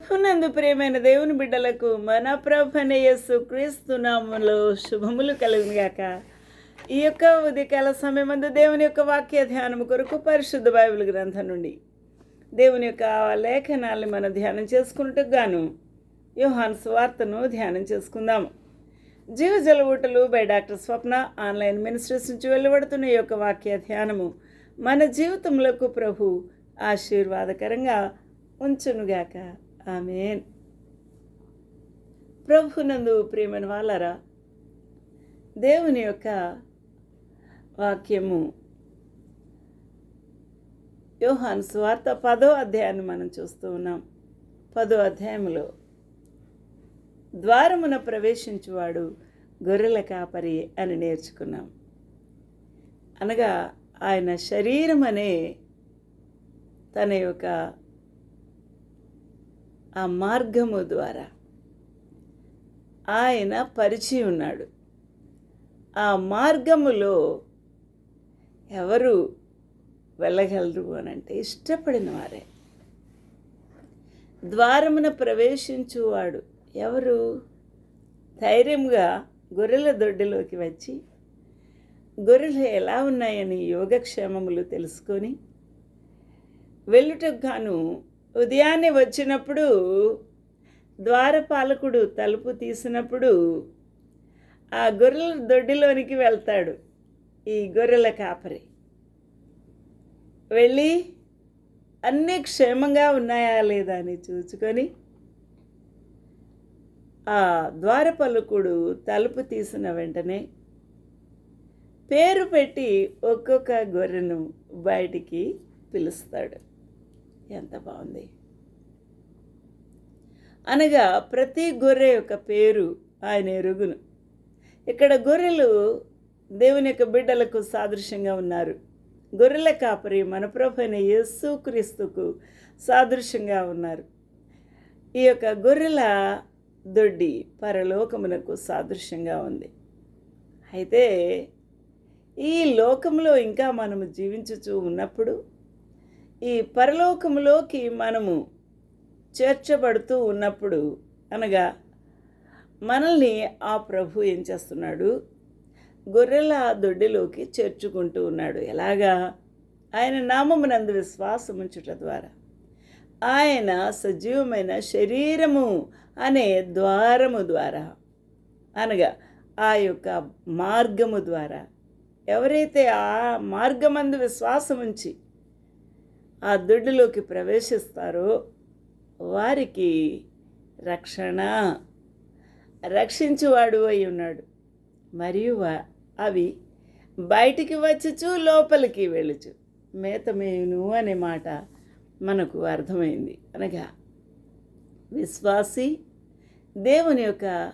నందు ప్రియమైన దేవుని బిడ్డలకు మన ప్రభనయస్సు యేసు శుభములు కలుగుగాక. ఈ యొక్క ఉదయకాల సమయమందు దేవుని యొక్క వాక్య ధ్యానము కొరకు పరిశుద్ధ బైబిల్ గ్రంథం నుండి దేవుని యొక్క లేఖనాల్ని మనం ధ్యానం చేసుకున్నట్టుకు గాను యోహాన్ స్వార్తను ధ్యానం చేసుకుందాము జీవజల ఊటలు by doctor Swapna online ministries నుంచి వెలువడుతున్న ఈ యొక్క వాక్య ధ్యానము మన జీవితములకు ప్రభు ఆశీర్వాదకరంగా ఉంచునుగాక. ఆమెన్. ప్రభునందు ప్రియమైన వాళ్ళరా దేవుని యొక్క వాక్యము యోహాన్ స్వార్త పదో అధ్యాయాన్ని మనం చూస్తూ ఉన్నాం. పదో అధ్యాయంలో ద్వారమున ప్రవేశించువాడు గొర్రెల కాపరి అని నేర్చుకున్నాం. అనగా ఆయన శరీరం అనే తన యొక్క ఆ మార్గము ద్వారా. ఆయన పరిచి ఉన్నాడు. ఆ మార్గములో ఎవరు వెళ్ళగలరు అని అంటే ఇష్టపడిన వారే. ద్వారమున ప్రవేశించువాడు ఎవరు? ధైర్యంగా గొర్రెల దొడ్డిలోకి వచ్చి గొర్రెలు ఎలా ఉన్నాయని యోగక్షేమములు తెలుసుకొని వెళ్ళుటకు గాను ఉదయాన్నే వచ్చినప్పుడు ద్వారపాలకుడు తలుపు తీసినప్పుడు ఆ గొర్రెల దొడ్డిలోనికి వెళ్తాడు ఈ గొర్రెల కాపరి. వెళ్ళి అన్నీ క్షేమంగా ఉన్నాయా లేదా అని చూసుకొని ఆ ద్వారపాలకుడు తలుపు తీసిన వెంటనే పేరు పెట్టి ఒక్కొక్క గొర్రెను బయటికి పిలుస్తాడు. ఎంత బాగుంది. అనగా ప్రతి గొర్రె యొక్క పేరు ఆయన ఎరుగును. ఇక్కడ గొర్రెలు దేవుని యొక్క బిడ్డలకు సాదృశ్యంగా ఉన్నారు. గొర్రెల కాపరి మన ప్రభైన యేసు క్రీస్తుకు సాదృశ్యంగా ఉన్నారు. ఈ యొక్క గొర్రెల దొడ్డి పరలోకమునకు సాదృశ్యంగా ఉంది. అయితే ఈ లోకంలో ఇంకా మనము జీవించుచూ ఉన్నప్పుడు ఈ పరలోకములోకి మనము చేర్చబడుతూ ఉన్నప్పుడు అనగా మనల్ని ఆ ప్రభు ఏం చేస్తున్నాడు? గొర్రెల దొడ్డిలోకి చేర్చుకుంటూ ఉన్నాడు. ఎలాగా? ఆయన నామమునందు విశ్వాసం ఉంచుట ద్వారా. ఆయన సజీవమైన శరీరము అనే ద్వారము ద్వారా అనగా ఆ యొక్క మార్గము ద్వారా. ఎవరైతే ఆ మార్గమందు విశ్వాసం ఉంచి ఆ దొడ్డులోకి ప్రవేశిస్తారో. వారికి రక్షణ. రక్షించువాడు అయి ఉన్నాడు. మరియు అవి బయటికి వచ్చుచు లోపలికి వెళ్ళుచు. మేతమేయును అనే మాట మనకు అర్థమైంది. అనగా విశ్వాసి దేవుని యొక్క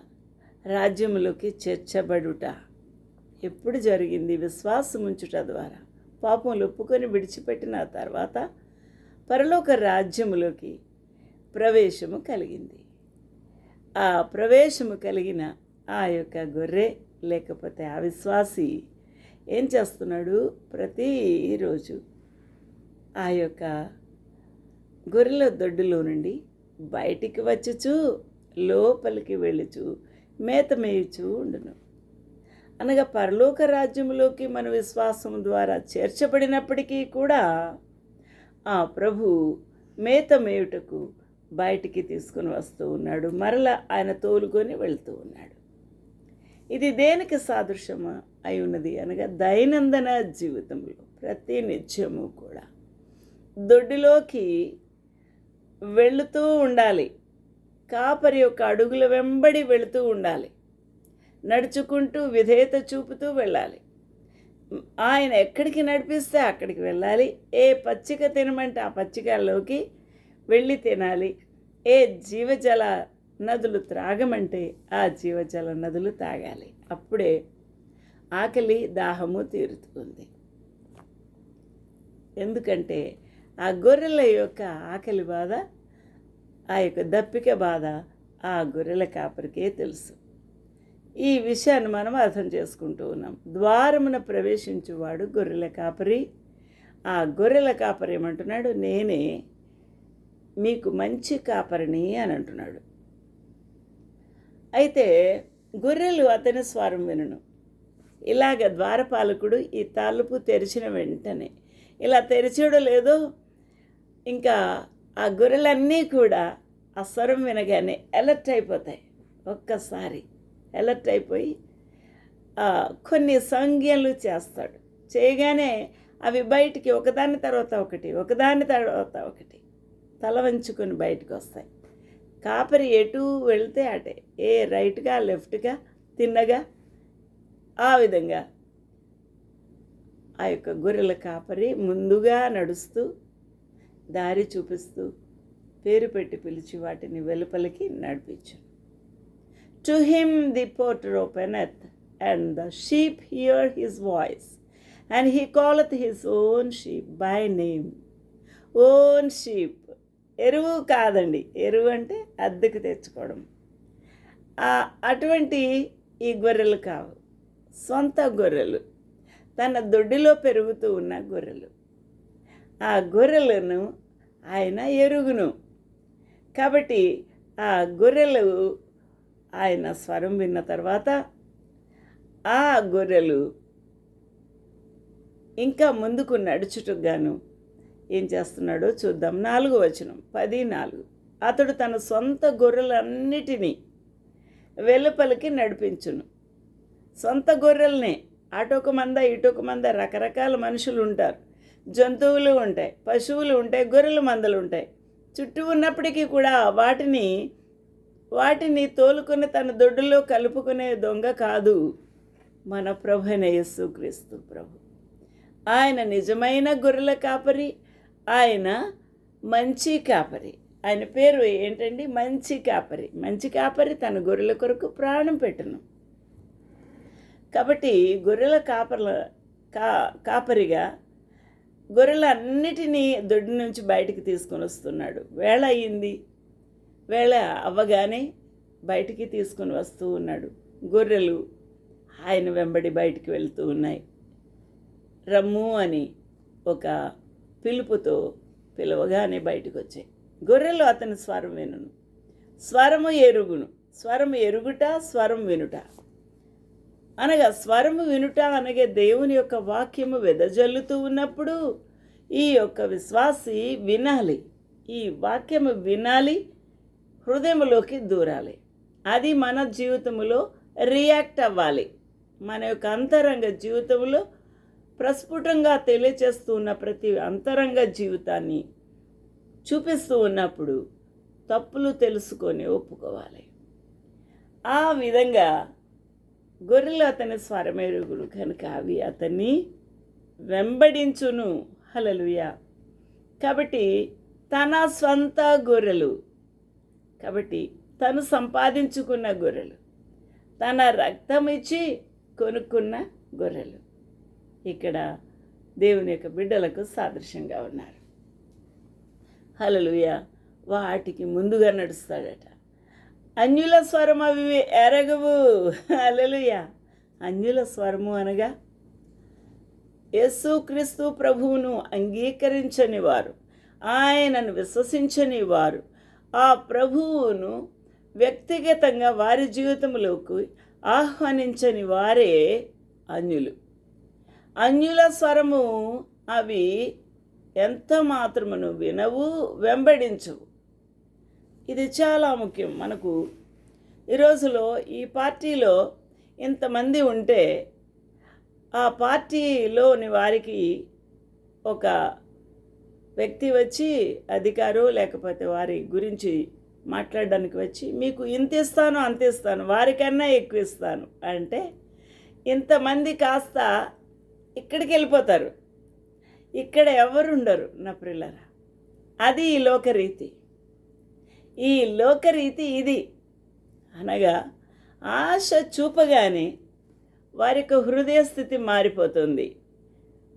రాజ్యములోకి చేర్చబడుట. ఎప్పుడు జరిగింది? విశ్వాసం ఉంచుట ద్వారా. పాపములు ఒప్పుకొని విడిచిపెట్టిన తర్వాత పరలోక రాజ్యములోకి ప్రవేశము కలిగింది. ఆ ప్రవేశము కలిగిన ఆ యొక్క గొర్రె లేకపోతే ఆ విశ్వాసి ఏం చేస్తున్నాడు? ప్రతిరోజు ఆ యొక్క గొర్రెల దొడ్డులో నుండి బయటికి వచ్చుచు లోపలికి వెళ్ళుచు మేత మేయుచు ఉండును. అనగా పరలోక రాజ్యములోకి మన విశ్వాసం ద్వారా చేర్చబడినప్పటికీ కూడా ఆ ప్రభు మేత మేయుటకు బయటికి తీసుకుని వస్తూ ఉన్నాడు. మరలా ఆయన తోలుకొని వెళ్తూ ఉన్నాడు. ఇది దేనికి సాదృశ్యమా అయి ఉన్నది? అనగా దైనందిన జీవితంలో ప్రతి నిత్యము కూడా. దొడ్డిలోకి వెళుతూ ఉండాలి. కాపరి యొక్క అడుగుల వెంబడి వెళుతూ ఉండాలి. నడుచుకుంటూ విధేయత చూపుతూ వెళ్ళాలి. ఆయన ఎక్కడికి నడిపిస్తే అక్కడికి వెళ్ళాలి. ఏ పచ్చిక తినమంటే ఆ పచ్చికల్లోకి వెళ్ళి తినాలి. ఏ జీవజల నదులు త్రాగమంటే ఆ జీవజల నదులు తాగాలి. అప్పుడే ఆకలి దాహము తీరుతుంది. ఎందుకంటే ఆ గొర్రెల యొక్క ఆకలి బాధ ఆ యొక్క దప్పిక బాధ ఆ గొర్రెల కాపరికే తెలుసు. ఈ విషయాన్ని మనం అర్థం చేసుకుంటూ ఉన్నాం. ద్వారమున ప్రవేశించువాడు గొర్రెల కాపరి. ఆ గొర్రెల కాపరి ఏమంటున్నాడు? నేనే మీకు మంచి కాపరిని అని అంటున్నాడు. అయితే గొర్రెలు అతని స్వరం వినను. ఇలాగ ద్వారపాలకుడు ఈ తలుపు తెరిచిన వెంటనే ఇలా తెరిచాడో లేదో ఇంకా ఆ గొర్రెలన్నీ కూడా ఆ స్వరం వినగానే అలర్ట్ అయిపోతాయి ఒక్కసారి. అలర్ట్ అయిపోయి కొన్ని సంజ్ఞలు చేస్తాడు. చేయగానే అవి బయటికి ఒకదాని తర్వాత ఒకటి ఒకదాని తర్వాత ఒకటి తల వంచుకొని బయటకు వస్తాయి. కాపరి ఎటు వెళితే అటే ఏ రైట్గా లెఫ్ట్గా తిన్నగా ఆ విధంగా ఆ యొక్క గొర్రెల కాపరి ముందుగా నడుస్తూ దారి చూపిస్తూ పేరు పెట్టి పిలిచి వాటిని వెలుపలికి నడిపించు to him the porter openeth and the sheep hear his voice and he calleth his own sheep by name own sheep ఎరువు కాదండి. ఎరువు అంటే అద్దెకు తెచ్చుకోవడం. ఆ- అటువంటి ఈ గొర్రెలు కావు. సొంత గొర్రెలు. తన దొడ్డిలో పెరుగుతూ ఉన్న గొర్రెలు. ఆ గొర్రెలను ఆయన ఎరుగును. కాబట్టి ఆ గొర్రెలు ఆయన స్వరం విన్న తర్వాత ఆ గొర్రెలు ఇంకా ముందుకు నడుచుటకు గాను ఏం చేస్తున్నాడో చూద్దాం. నాలుగు వచనం పది నాలుగు. అతడు తన సొంత గొర్రెలన్నిటినీ వెలుపలికి నడిపించును. సొంత గొర్రెల్నే అటొక మంద ఇటొక మంద రకరకాల మనుషులు ఉంటారు. జంతువులు ఉంటాయి పశువులు ఉంటాయి గొర్రెల మందలు ఉంటాయి. చుట్టూ ఉన్నప్పటికీ కూడా వాటిని వాటిని తోలుకొని తన దొడ్డులో కలుపుకునే దొంగ కాదు మన ప్రభు అయిన యేసుక్రీస్తు ప్రభు. ఆయన నిజమైన గొర్రెల కాపరి ఆయన మంచి కాపరి. ఆయన పేరు ఏంటండి? మంచి కాపరి. మంచి కాపరి తన గొర్రెల కొరకు ప్రాణం పెట్టను. కాబట్టి గొర్రెల కాపర్ల కా కాపరిగా గొర్రెలన్నిటినీ దొడ్డి నుంచి బయటికి తీసుకొని వస్తున్నాడు. వేళ అయ్యింది. వేళ అవ్వగానే బయటికి తీసుకొని వస్తూ ఉన్నాడు. గొర్రెలు ఆయన వెంబడి బయటికి వెళ్తూ ఉన్నాయి. రమ్ము అని ఒక పిలుపుతో పిలవగానే బయటకు వచ్చాయి. గొర్రెలు అతని స్వరం వినును. స్వరము ఎరుగును. స్వరము ఎరుగుట స్వరం వినుట. అనగా స్వరము వినుట అనగా దేవుని యొక్క వాక్యము వెదజల్లుతూ ఉన్నప్పుడు ఈ యొక్క విశ్వాసి వినాలి. ఈ వాక్యము వినాలి హృదయంలోకి దూరాలి. అది మన జీవితంలో రియాక్ట్ అవ్వాలి. మన యొక్క అంతరంగ జీవితంలో ప్రస్ఫుటంగా తెలియచేస్తూ ఉన్న ప్రతి అంతరంగ జీవితాన్ని చూపిస్తూ ఉన్నప్పుడు తప్పులు తెలుసుకొని ఒప్పుకోవాలి. ఆ విధంగా గొర్రెలు అతని స్వరమేరుగుడు కనుక అవి అతన్ని వెంబడించును. హలలుయ కాబట్టి తన స్వంత గొర్రెలు కాబట్టి తను సంపాదించుకున్న గొర్రెలు తన రక్తం ఇచ్చి కొనుక్కున్న గొర్రెలు. ఇక్కడ దేవుని యొక్క బిడ్డలకు సాదృశ్యంగా ఉన్నారు. హలలుయ వాటికి ముందుగా నడుస్తాడట. అన్యుల స్వరం అవి ఎరగవు. హలలుయ అన్యుల స్వరము అనగా యేసుక్రీస్తు ప్రభువును అంగీకరించని వారు ఆయనను విశ్వసించని వారు ఆ ప్రభువును వ్యక్తిగతంగా వారి జీవితంలోకి ఆహ్వానించని వారే అన్యులు. అన్యుల స్వరము అవి ఎంత మాత్రమును వినవు వెంబడించవు. ఇది చాలా ముఖ్యం మనకు. ఈ రోజులో ఈ పార్టీలో ఇంతమంది ఉంటే ఆ పార్టీలోని వారికి ఒక వ్యక్తి వచ్చి అధికారు లేకపోతే వారి గురించి మాట్లాడడానికి వచ్చి మీకు ఇంత ఇస్తాను అంత ఇస్తాను వారికన్నా ఎక్కువ ఇస్తాను అంటే ఇంతమంది కాస్త ఇక్కడికి వెళ్ళిపోతారు. ఇక్కడ ఎవరుండరు నా పిల్లరా అది ఈ లోకరీతి. ఈ లోకరీతి ఇది. అనగా ఆశ చూపగానే వారి యొక్క హృదయ స్థితి మారిపోతుంది.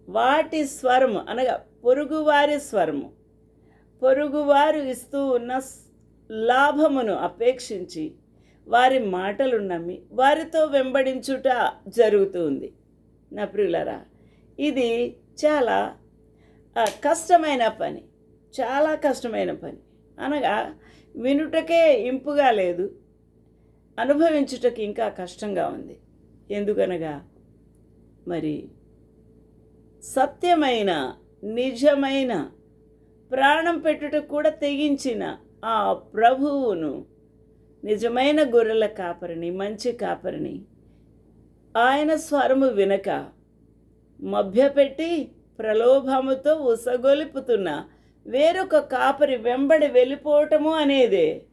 వాటి స్వరము అనగా పొరుగువారి స్వరము. పొరుగువారు ఇస్తూ ఉన్న లాభమును అపేక్షించి వారి మాటలు నమ్మి వారితో వెంబడించుట జరుగుతుంది. నా ప్రియులరా ఇది చాలా కష్టమైన పని. చాలా కష్టమైన పని. అనగా వినుటకే ఇంపుగా లేదు అనుభవించుటకి ఇంకా కష్టంగా ఉంది. ఎందుకనగా మరి సత్యమైన నిజమైన ప్రాణం పెట్టుటకు కూడా తెగించిన ఆ ప్రభువును నిజమైన గొర్రెల కాపరిని మంచి కాపరిని ఆయన స్వరము వినక మభ్యపెట్టి ప్రలోభముతో ఉసగొలుపుతున్న వేరొక కాపరి వెంబడి వెళ్ళిపోవటము అనేదే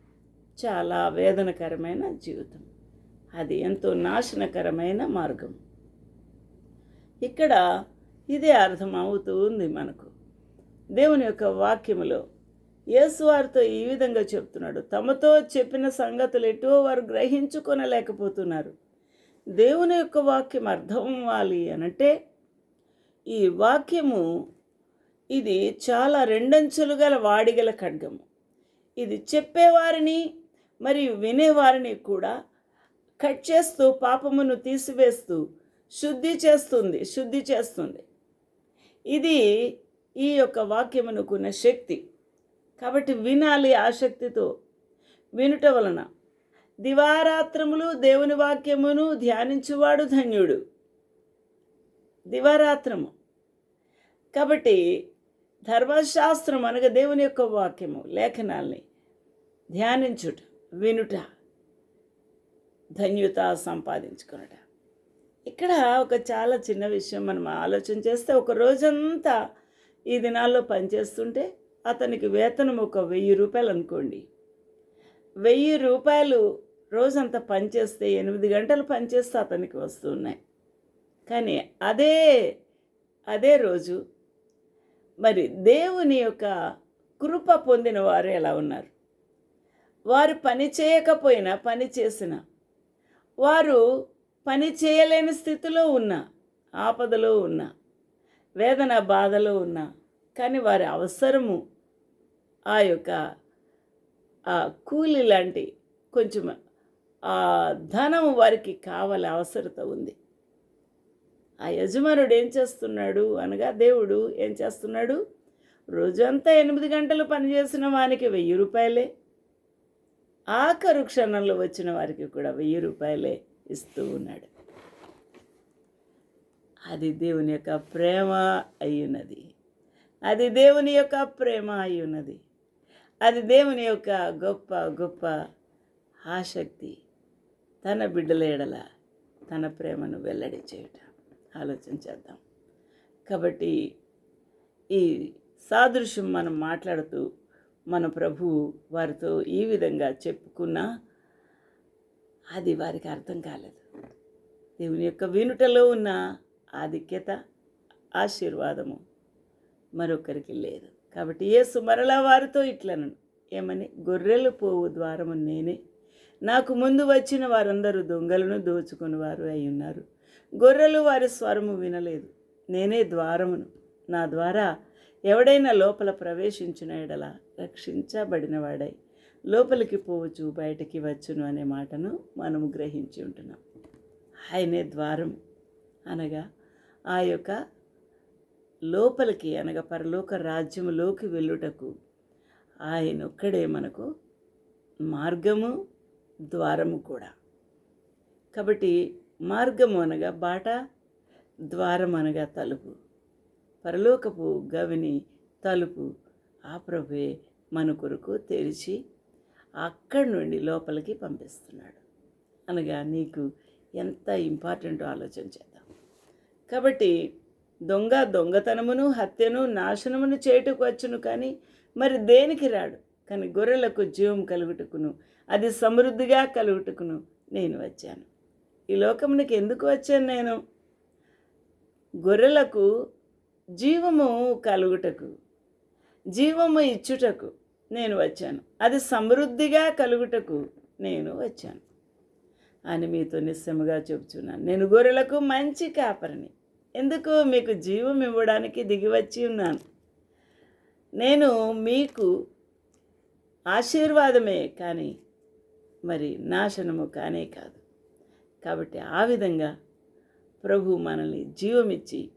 చాలా వేదనకరమైన జీవితం. అది ఎంతో నాశనకరమైన మార్గం. ఇక్కడ ఇదే అర్థం అవుతూ ఉంది మనకు. దేవుని యొక్క వాక్యములో యేసు వారితో ఈ విధంగా చెప్తున్నాడు. తమతో చెప్పిన సంగతులు ఎటో వారు గ్రహించుకొనలేకపోతున్నారు. దేవుని యొక్క వాక్యం అర్థం అవ్వాలి అనంటే ఈ వాక్యము ఇది చాలా రెండంచులు గల వాడిగల ఖడ్గము. ఇది చెప్పేవారిని మరియు వినేవారిని కూడా కట్ చేస్తూ పాపమును తీసివేస్తూ శుద్ధి చేస్తుంది శుద్ధి చేస్తుంది. ఇది ఈ యొక్క వాక్యమునకున్న శక్తి. కాబట్టి వినాలి ఆసక్తితో వినుట వలన దివారాత్రములు దేవుని వాక్యమును ధ్యానించువాడు ధన్యుడు. దివారాత్రము. కాబట్టి ధర్మశాస్త్రం అనగా దేవుని యొక్క వాక్యము లేఖనాల్ని ధ్యానించుట వినుట ధన్యత సంపాదించుకునట. ఇక్కడ ఒక చాలా చిన్న విషయం మనం ఆలోచన చేస్తే ఒక రోజంతా ఈ దినాల్లో పనిచేస్తుంటే అతనికి వేతనం ఒక వెయ్యి రూపాయలు అనుకోండి. వెయ్యి రూపాయలు రోజంతా పనిచేస్తే ఎనిమిది గంటలు పనిచేస్తే అతనికి వస్తున్నాయి కానీ అదే అదే రోజు మరి దేవుని యొక్క కృప పొందిన వారు ఎలా ఉన్నారు? వారు పని చేయకపోయినా పని చేసిన వారు పని చేయలేని స్థితిలో ఉన్న ఆపదలో ఉన్న వేదన బాధలో ఉన్న కానీ వారి అవసరము ఆ యొక్క ఆ కూలి లాంటి కొంచెం ఆ ధనం వారికి కావాలి అవసరత ఉంది. ఆ యజమానుడు ఏం చేస్తున్నాడు అనగా దేవుడు ఏం చేస్తున్నాడు? రోజంతా ఎనిమిది గంటలు పనిచేసిన వానికి వెయ్యి రూపాయలే. ఆఖరు క్షణంలో వచ్చిన వారికి కూడా వెయ్యి రూపాయలే. ఇస్తూ ఉన్నాడు. అది దేవుని యొక్క ప్రేమ అయ్యున్నది. అది దేవుని యొక్క ప్రేమ అయ్యున్నది. అది దేవుని యొక్క గొప్ప గొప్ప ఆసక్తి. తన బిడ్డల ఎడల తన ప్రేమను వెల్లడి చేయటం. ఆలోచన చేద్దాం. కాబట్టి ఈ సాదృశ్యం మనం మాట్లాడుతూ మన ప్రభువు వారితో ఈ విధంగా చెప్పుకున్నా అది వారికి అర్థం కాలేదు. దేవుని యొక్క వినుటలో ఉన్న ఆధిక్యత ఆశీర్వాదము మరొకరికి లేదు. కాబట్టి యేసు మరలా వారితో ఇట్లను ఏమని? గొర్రెలు పోవు ద్వారము నేనే. నాకు ముందు వచ్చిన వారందరూ దొంగలను దోచుకుని వారు అయి ఉన్నారు. గొర్రెలు వారి స్వరము వినలేదు. నేనే ద్వారమును. నా ద్వారా ఎవడైనా లోపల ప్రవేశించిన ఎడల రక్షించబడినవాడై లోపలికి పోవచ్చు బయటికి వచ్చును అనే మాటను మనము గ్రహించి ఉంటున్నాం. ఆయనే ద్వారం అనగా ఆ యొక్క లోపలికి అనగా పరలోక రాజ్యములోకి వెళ్ళుటకు ఆయన ఒక్కడే మనకు మార్గము ద్వారము కూడా. కాబట్టి మార్గము అనగా బాట ద్వారం అనగా తలుపు. పరలోకపు గవిని తలుపు ఆ ప్రభువే మన కొరకు తెరిచి అక్కడి నుండి లోపలికి పంపిస్తున్నాడు. అనగా నీకు ఎంత ఇంపార్టెంటో ఆలోచన చేద్దాం. కాబట్టి దొంగ దొంగతనమును హత్యను నాశనమును చేయుటకు వచ్చును కానీ మరి దేనికి రాడు? కానీ గొర్రెలకు జీవం కలుగుటకును అది సమృద్ధిగా కలుగుటకును నేను వచ్చాను. ఈ లోకమునికి ఎందుకు వచ్చాను నేను? గొర్రెలకు జీవము కలుగుటకు జీవము ఇచ్చుటకు నేను వచ్చాను. అది సమృద్ధిగా కలుగుటకు నేను వచ్చాను. అని మీతో నిశ్చయముగా చెబుతున్నాను నేను గొర్రెలకు మంచి కాపరిని. ఎందుకు? మీకు జీవం ఇవ్వడానికి దిగి వచ్చి ఉన్నాను. నేను మీకు ఆశీర్వాదమే కానీ మరి నాశనము కానే కాదు. కాబట్టి ఆ విధంగా ప్రభు మనల్ని జీవమిచ్చి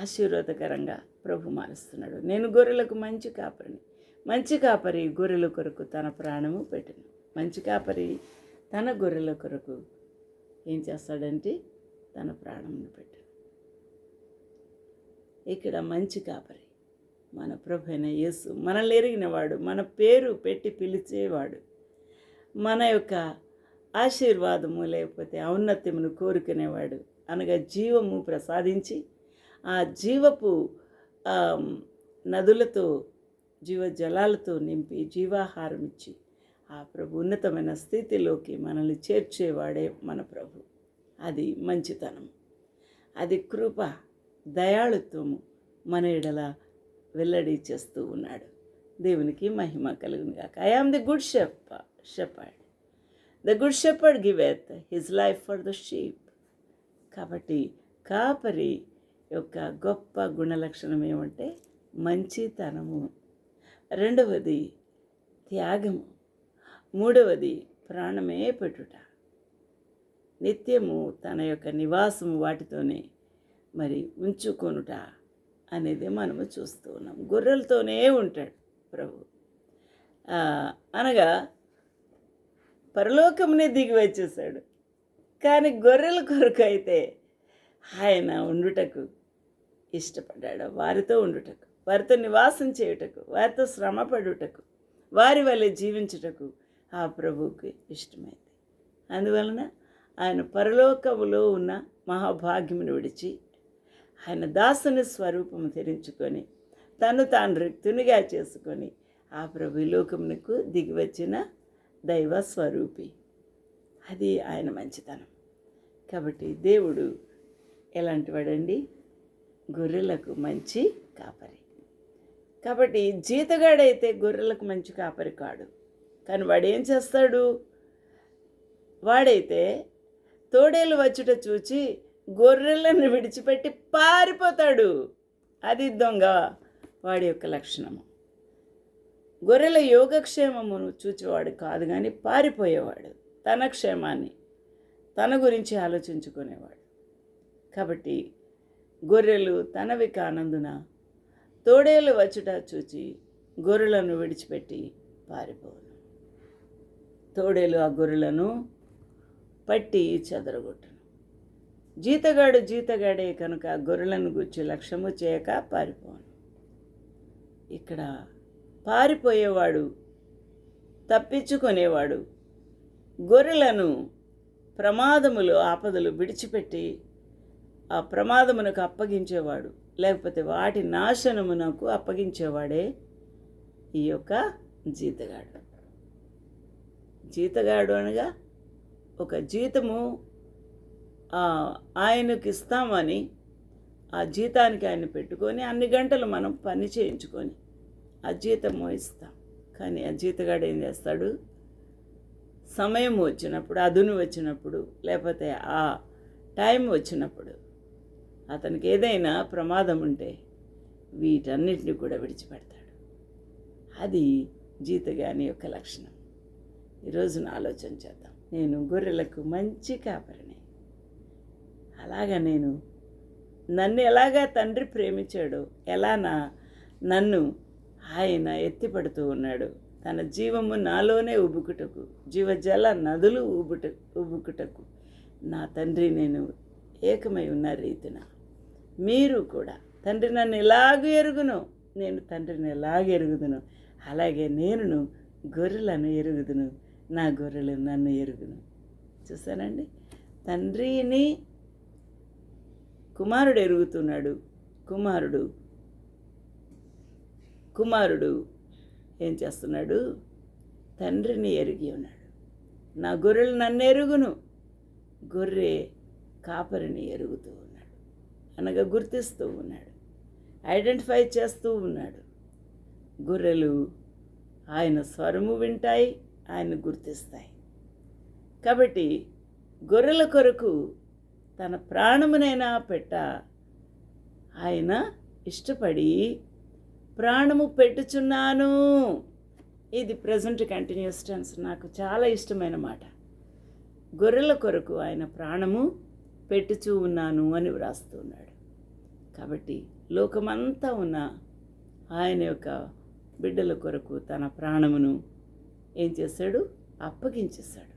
ఆశీర్వాదకరంగా ప్రభు మారుస్తున్నాడు. నేను గొర్రెలకు మంచి కాపరిని. మంచి కాపరి గొర్రెల కొరకు తన ప్రాణము పెట్టిన. మంచి కాపరి తన గొర్రెల కొరకు ఏం చేస్తాడంటే తన ప్రాణమును పెట్టు ఇక్కడ మంచి కాపరి మన ప్రభు అయిన యేసు మనల్ని ఎరిగినవాడు మన పేరు పెట్టి పిలిచేవాడు. మన యొక్క ఆశీర్వాదము లేకపోతే ఔన్నత్యమును కోరుకునేవాడు. అనగా జీవము ప్రసాదించి ఆ జీవపు నదులతో జీవజలాలతో నింపి జీవాహారం ఇచ్చి ఆ ప్రభు ఉన్నతమైన స్థితిలోకి మనల్ని చేర్చేవాడే మన ప్రభు. అది మంచితనం. అది కృప దయాళుత్వము మన ఎడల వెల్లడి చేస్తూ ఉన్నాడు. దేవునికి మహిమ కలుగును కాక I am the good shep shepherd the good shepherd giveth his life for the sheep కాబట్టి కాపరి యొక్క గొప్ప గుణలక్షణం ఏమంటే మంచితనము. రెండవది త్యాగము. మూడవది ప్రాణమే పెట్టుట. నిత్యము తన యొక్క నివాసము వాటితోనే మరి ఉంచుకొనుట అనేది మనము చూస్తూ ఉన్నాం. గొర్రెలతోనే ఉంటాడు ప్రభు. అనగా పరలోకమునే దిగి వచ్చేసాడు కానీ గొర్రెల కొరకు అయితే ఆయన ఉండుటకు ఇష్టపడ్డాడు. వారితో ఉండుటకు. వారితో నివాసం చేయుటకు వారితో శ్రమపడుటకు వారి వల్ల జీవించుటకు ఆ ప్రభువుకి ఇష్టమైంది. అందువలన ఆయన పరలోకములో ఉన్న మహాభాగ్యమును విడిచి ఆయన దాసుని స్వరూపము ధరించుకొని తను తాను రిక్తునిగా చేసుకొని ఆ ప్రభు లోకమునకు దిగివచ్చిన దైవ స్వరూపి. అది ఆయన మంచితనం. కాబట్టి దేవుడు ఎలాంటి వాడండి గొర్రెలకు మంచి కాపరి. కాబట్టి జీతగాడైతే గొర్రెలకు మంచి కాపరి కాడు. కానీ వాడు ఏం చేస్తాడు? వాడైతే తోడేలు వచ్చుట చూచి గొర్రెలను విడిచిపెట్టి పారిపోతాడు. అది దొంగ వాడి యొక్క లక్షణము. గొర్రెల యోగక్షేమమును చూచేవాడు కాదు కానీ పారిపోయేవాడు తన క్షేమాన్ని తన గురించి ఆలోచించుకునేవాడు. కాబట్టి గొర్రెలు తనవి కానందున తోడేలు వచ్చుట చూచి గొర్రెలను విడిచిపెట్టి పారిపోను. తోడేలు ఆ గొర్రెలను పట్టి చెదరగొట్టును. జీతగాడు జీతగాడే కనుక గొర్రెలను గుచ్చి లక్ష్యము చేయక పారిపోను. ఇక్కడ పారిపోయేవాడు తప్పించుకునేవాడు గొర్రెలను ప్రమాదములు ఆపదలు విడిచిపెట్టి ఆ ప్రమాదమునకు అప్పగించేవాడు లేకపోతే వాటి నాశనమునకు అప్పగించేవాడే ఈ యొక్క జీతగాడు. జీతగాడు అనగా ఒక జీతము ఆయనకి ఇస్తామని ఆ జీతానికి ఆయన పెట్టుకొని అన్ని గంటలు మనం పని చేయించుకొని ఆ జీతము ఇస్తాం. కానీ ఆ జీతగాడు ఏం చేస్తాడు? సమయం వచ్చినప్పుడు అదును వచ్చినప్పుడు లేకపోతే ఆ టైం వచ్చినప్పుడు అతనికి ఏదైనా ప్రమాదం ఉంటే వీటన్నిటిని కూడా విడిచిపెడతాడు. అది జీతగాని యొక్క లక్షణం. ఈరోజున ఆలోచన చేద్దాం. నేను గొర్రెలకు మంచి కాపరిని. అలాగా నేను నన్ను ఎలాగా తండ్రి ప్రేమించాడో ఎలా నా నన్ను ఆయన ఎత్తిపడుతూ ఉన్నాడు తన జీవము నాలోనే ఉబుకుటకు జీవజల నదులు ఉబుట ఉబుకుటకు నా తండ్రి నేను ఏకమై ఉన్న రీతిన మీరు కూడా. తండ్రి నన్ను ఎలాగ ఎరుగును నేను తండ్రిని ఎలాగ ఎరుగుదును. అలాగే నేను గొర్రెలను ఎరుగుదును నా గొర్రెలు నన్ను ఎరుగును. చూసానండి తండ్రిని కుమారుడు ఎరుగుతున్నాడు. కుమారుడు కుమారుడు ఏం చేస్తున్నాడు? తండ్రిని ఎరిగి ఉన్నాడు. నా గొర్రెలు నన్ను ఎరుగును. గొర్రె కాపరిని ఎరుగుతూ అనగా గుర్తిస్తూ ఉన్నాడు. ఐడెంటిఫై చేస్తూ ఉన్నాడు. గొర్రెలు ఆయన స్వరము వింటాయి ఆయన గుర్తిస్తాయి. కాబట్టి గొర్రెల కొరకు తన ప్రాణమునైనా పెట్ట ఆయన ఇష్టపడి ప్రాణము పెట్టుచున్నాను. ఇది ప్రజెంట్ కంటిన్యూస్ టెన్స్ నాకు చాలా ఇష్టమైన మాట. గొర్రెల కొరకు ఆయన ప్రాణము పెట్టుచూ ఉన్నాను అని వ్రాస్తున్నాడు. కాబట్టి లోకమంతా ఉన్న ఆయన యొక్క బిడ్డల కొరకు తన ప్రాణమును ఏం చేశాడు అప్పగించేశాడు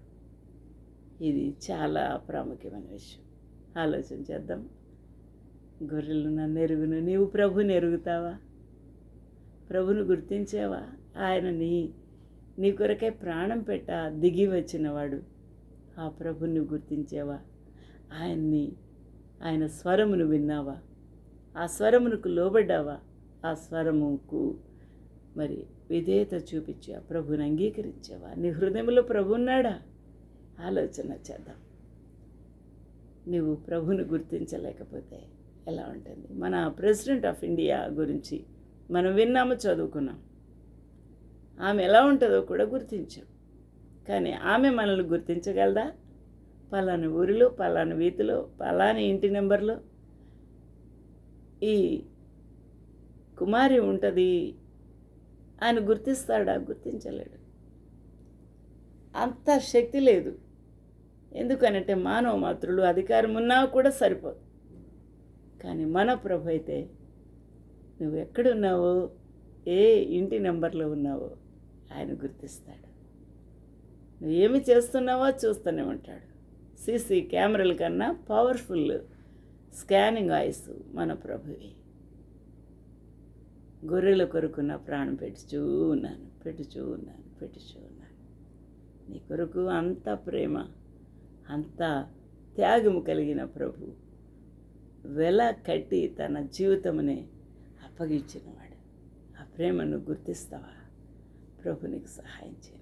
ఇది చాలా ప్రాముఖ్యమైన విషయం. ఆలోచన చేద్దాం. గొర్రెలు నన్ను ఎరుగును నీవు ప్రభుని ఎరుగుతావా ప్రభుని గుర్తించావా? ఆయన నీ నీ కొరకే ప్రాణం పెట్ట దిగి వచ్చినవాడు ఆ ప్రభుని గుర్తించేవా? ఆయన్ని ఆయన స్వరమును విన్నావా? ఆ స్వరమునకు లోబడ్డావా? ఆ స్వరముకు మరి విధేయత చూపించా ప్రభుని అంగీకరించావా? నీ హృదయంలో ప్రభు ఉన్నాడా? ఆలోచన చేద్దాం. నువ్వు ప్రభుని గుర్తించలేకపోతే ఎలా ఉంటుంది? మన ప్రెసిడెంట్ ఆఫ్ ఇండియా గురించి మనం విన్నాము చదువుకున్నాం. ఆమె ఎలా ఉంటుందో కూడా గుర్తించాం. కానీ ఆమె మనల్ని గుర్తించగలదా? పలాని ఊరిలో పలాని వీధిలో పలాని ఇంటి నెంబర్లో ఈ కుమారి ఉంటుంది ఆయన గుర్తిస్తాడా? గుర్తించలేడు. అంత శక్తి లేదు. ఎందుకనంటే మానవ మాతృలు అధికారం ఉన్నా కూడా సరిపోదు. కానీ మన ప్రభు అయితే నువ్వు ఎక్కడున్నావో ఏ ఇంటి నెంబర్లో ఉన్నావో ఆయన గుర్తిస్తాడు. నువ్వు ఏమి చేస్తున్నావో చూస్తూనే ఉంటాడు. సీసీ కెమెరాల కన్నా పవర్ఫుల్ స్కానింగ్ ఐస్ మన ప్రభువి. గొర్రెల కొరకు నా ప్రాణం పెట్టుచూ ఉన్నాను పెట్టుచూ ఉన్నాను పెట్టుచూ ఉన్నాను. నీ కొరకు అంత ప్రేమ అంత త్యాగము కలిగిన ప్రభు వెల కట్టి తన జీవితమునే అప్పగించినవాడు. ఆ ప్రేమను గుర్తిస్తావా? ప్రభు నీకు సహాయం చేయ